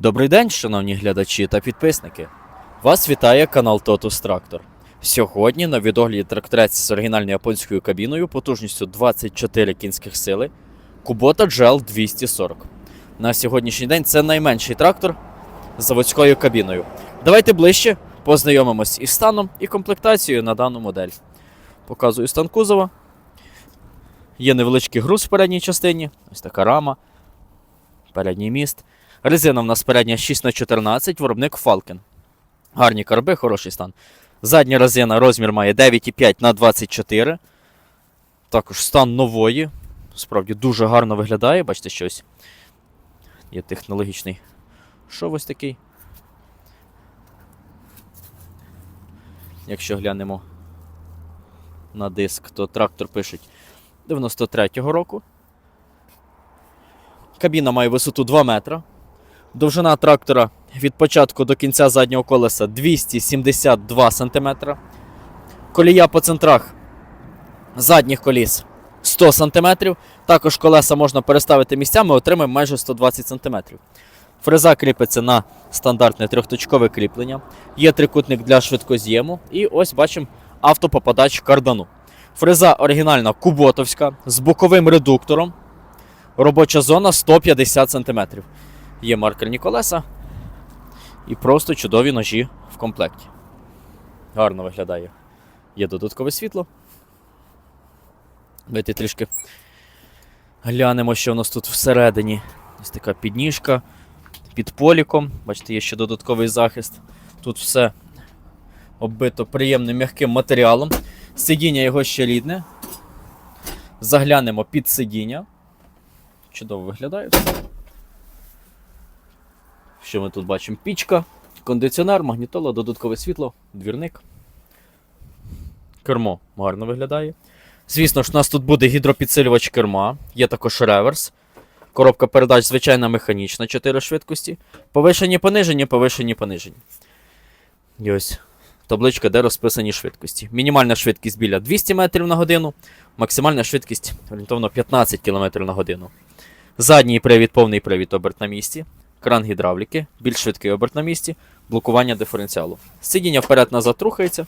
Добрий день, шановні глядачі та підписники. Вас вітає канал Totus Tractor. Сьогодні на відогляді тракторець з оригінальною японською кабіною потужністю 24 кінських сили Kubota GL 240. На сьогоднішній день це найменший трактор з заводською кабіною. Давайте ближче познайомимось із станом і комплектацією на дану модель. Показую стан кузова. Є невеличкий груз в передній частині, ось така рама, передній міст. Резина в нас передня 6х14, виробник Falcon. Гарні карби, хороший стан. Задня резина розмір має 9,5 на 24. Також стан нової. Справді дуже гарно виглядає. Бачите, щось. Є технологічний. Що ось такий? Якщо глянемо на диск, то трактор пишуть 93-го року. Кабіна має висоту 2 метра. Довжина трактора від початку до кінця заднього колеса 272 см. Колія по центрах задніх коліс 100 см. Також колеса можна переставити місцями, отримаємо майже 120 см. Фреза кріпиться на стандартне трьохточкове кріплення. Є трикутник для швидкоз'єму. І ось бачимо автопопадач кардану. Фреза оригінальна куботовська з боковим редуктором. Робоча зона 150 см. Є маркерні колеса і просто чудові ножі в комплекті. Гарно виглядає. Є додаткове світло. Давайте трішки глянемо, що в нас тут всередині. Ось така підніжка під поліком. Бачите, є ще додатковий захист. Тут все оббито приємним м'яким матеріалом. Сидіння його ще рідне. Заглянемо під сидіння. Чудово виглядає. Що ми тут бачимо? Пічка, кондиціонер, магнітола, додаткове світло, двірник. Кермо гарно виглядає. Звісно ж, у нас тут буде гідропідсилювач керма, є також реверс. Коробка передач звичайна механічна, 4 швидкості. Повишені, понижені, повишені, понижені. І ось табличка, де розписані швидкості. Мінімальна швидкість біля 200 метрів на годину, максимальна швидкість орієнтовно 15 км на годину. Задній привід, повний привід оберт на місці, кран гідравліки, більш швидкий оберт на місці, блокування диференціалу. Сидіння вперед-назад рухається.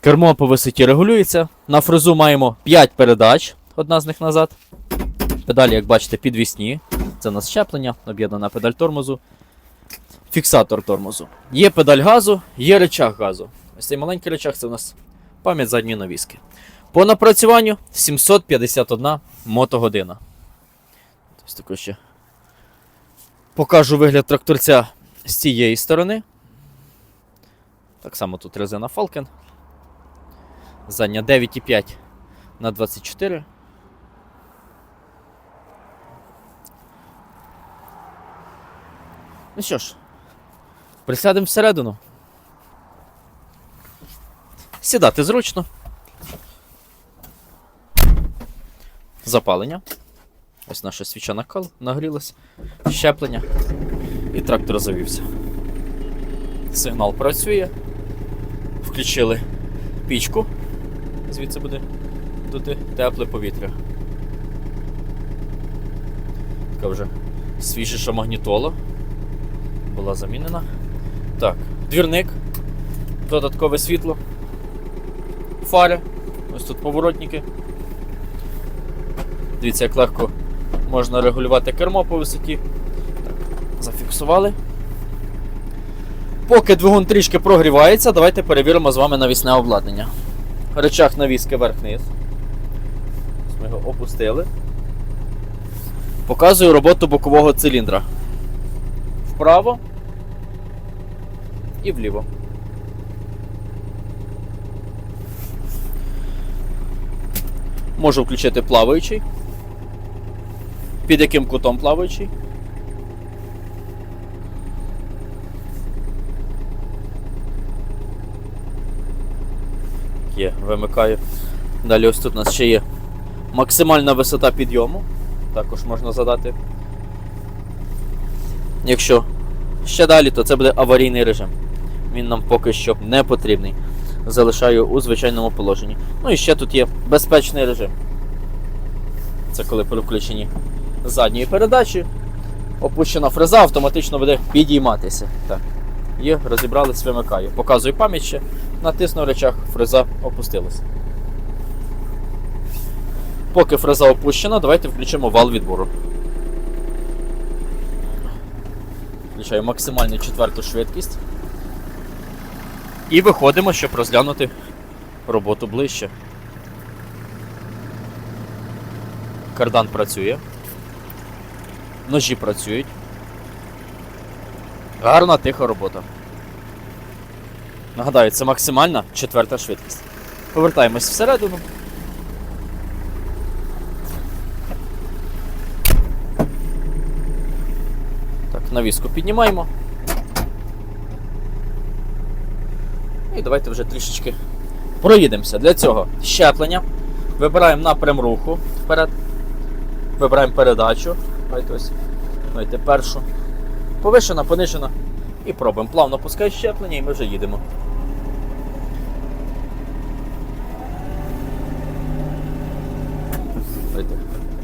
Кермо по висоті регулюється. На фрезу маємо 5 передач, одна з них назад. Педалі, як бачите, підвісні. Це у нас щеплення, об'єднана педаль тормозу. Фіксатор тормозу. Є педаль газу, є речах газу. Ось цей маленький речах це у нас пам'ять задньої навіски. По напрацюванню 751 мотогодина. Ось також ще покажу вигляд тракторця з цієї сторони. Так само тут резина Falcon. Задня 9,5 на 24. Ну що ж, присядемо всередину. Сідати зручно. Запалення. Ось наша свіча накал нагрілась. Щеплення. І трактор завівся. Сигнал працює. Включили пічку. Звідси буде дути тепле повітря. Така вже свіжіша магнітола. Була замінена. Так, двірник, додаткове світло, фари, ось тут поворотники. Дивіться, як легко можна регулювати кермо по висоті. Так, зафіксували. Поки двигун трішки прогрівається, давайте перевіримо з вами навісне обладнання. Речах навіски вверх-вниз. Ось Ми його опустили. Показую роботу бокового циліндра. Вправо і вліво. Можу включити плаваючий. Під яким кутом плаваючий? Є, вимикаю. Далі ось тут у нас ще є максимальна висота підйому. Також можна задати. Якщо ще далі, то це буде аварійний режим. Він нам поки що не потрібний. Залишаю у звичайному положенні. Ну і ще тут є безпечний режим. Це коли при включенні задньої передачі опущена фреза автоматично буде підійматися. Так. І розібрались, вимикаю. Показую пам'ять ще, натисну речах, фреза опустилася. Поки фреза опущена, давайте включимо вал відбору. Включаю максимальну четверту швидкість. І виходимо, щоб розглянути роботу ближче. Кардан працює. Ножі працюють. Гарна тиха робота. Нагадаю, це максимальна четверта швидкість. Повертаємось всередину. Так, навіску піднімаємо. І давайте вже трішечки проїдемося. Для цього щеплення. Вибираємо напрям руху вперед. Вибираємо передачу. Давайте ось. Давайте першу. Повишена, понижена. І пробуємо. Плавно пускай щеплення і ми вже їдемо. Давайте,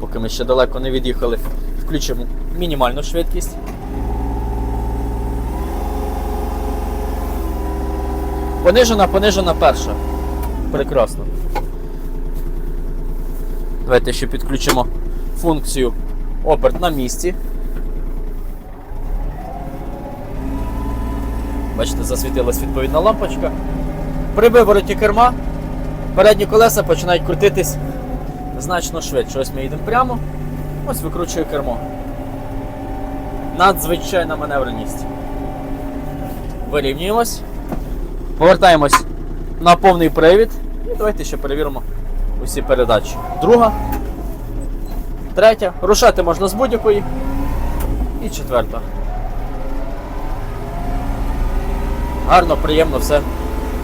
поки ми ще далеко не від'їхали, включимо мінімальну швидкість. Понижена, понижена перша. Прекрасно. Давайте ще підключимо функцію оберт на місці. Бачите, засвітилась відповідна лампочка. При вивороті керма передні колеса починають крутитись значно швидше. Ось ми їдемо прямо, ось викручує кермо. Надзвичайна маневреність. Вирівнюємось. Повертаємось на повний привід. І давайте ще перевіримо усі передачі. Друга, третя. Рушати можна з будь-якої. І четверта. Гарно, приємно все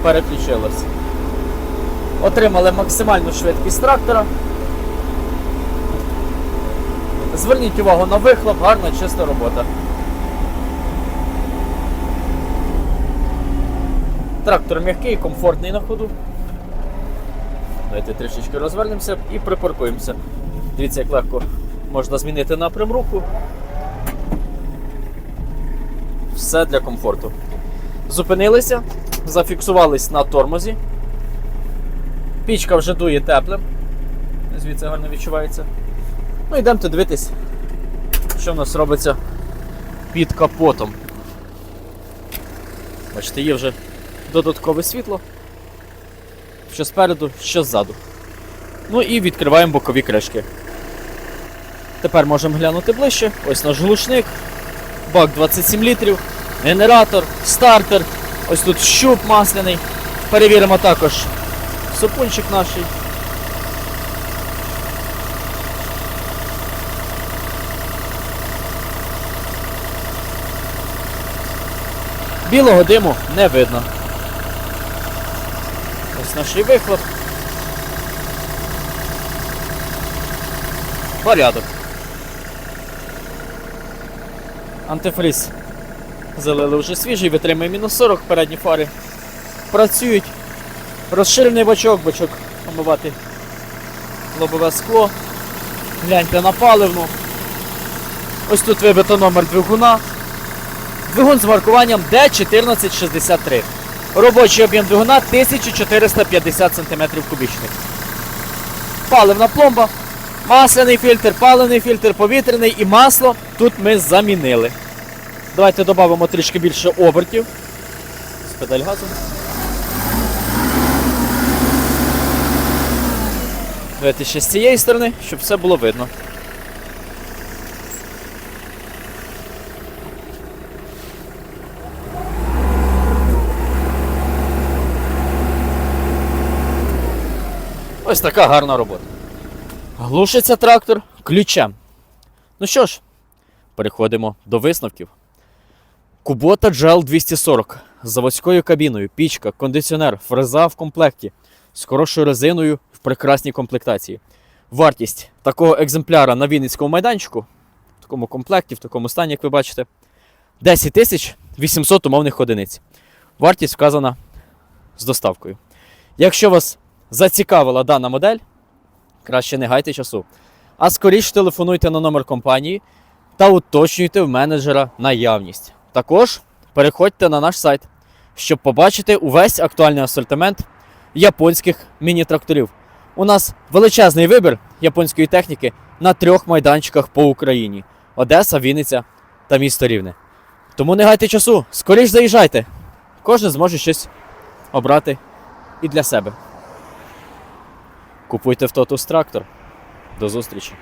переключилось. Отримали максимальну швидкість трактора. Зверніть увагу на вихлоп, гарна чиста робота. Трактор м'який, комфортний на ходу. Давайте трішечки розвернемося і припаркуємося. Дивіться, як легко можна змінити напрям руху. Все для комфорту. Зупинилися, зафіксувались на тормозі. Пічка вже дує теплим. Звідси гарно відчувається. Ну йдемте дивитись, що в нас робиться під капотом. Бачите, є вже додаткове світло. Що спереду, що ззаду. Ну і відкриваємо бокові кришки. Тепер можемо глянути ближче. Ось наш глушник, бак 27 літрів, генератор, стартер. Ось тут щуп масляний. Перевіримо також супунчик наш. Білого диму не видно. Ось наш вихлоп. Порядок. Антифриз залили вже свіжий, витримує мінус 40, передні фари працюють. Розширений бачок, бачок омивати лобове скло. Гляньте на паливну. Ось тут вибито номер двигуна. Двигун з маркуванням D1463. Робочий об'єм двигуна 1450 см кубічних. Паливна пломба, масляний фільтр, паливний фільтр, повітряний і масло тут ми замінили. Давайте додамо трішки більше обертів. З педаль газу. Давайте ще з цієї сторони, щоб все було видно. Ось така гарна робота. Глушиться трактор ключем. Ну що ж, переходимо до висновків. Кубота GL 240 з заводською кабіною, пічка, кондиціонер, фреза в комплекті з хорошою резиною в прекрасній комплектації. Вартість такого екземпляра на Вінницькому майданчику, в такому комплекті, в такому стані, як ви бачите, 10 тисяч 800 умовних одиниць. Вартість вказана з доставкою. Якщо вас зацікавила дана модель, краще не гайте часу. А скоріше телефонуйте на номер компанії та уточнюйте в менеджера наявність. Також переходьте на наш сайт, щоб побачити увесь актуальний асортимент японських міні-тракторів. У нас величезний вибір японської техніки на трьох майданчиках по Україні: Одеса, Вінниця та місто Рівне. Тому не гайте часу, скоріш заїжджайте. Кожен зможе щось обрати і для себе. Купуйте в Тотус трактор. До зустрічі!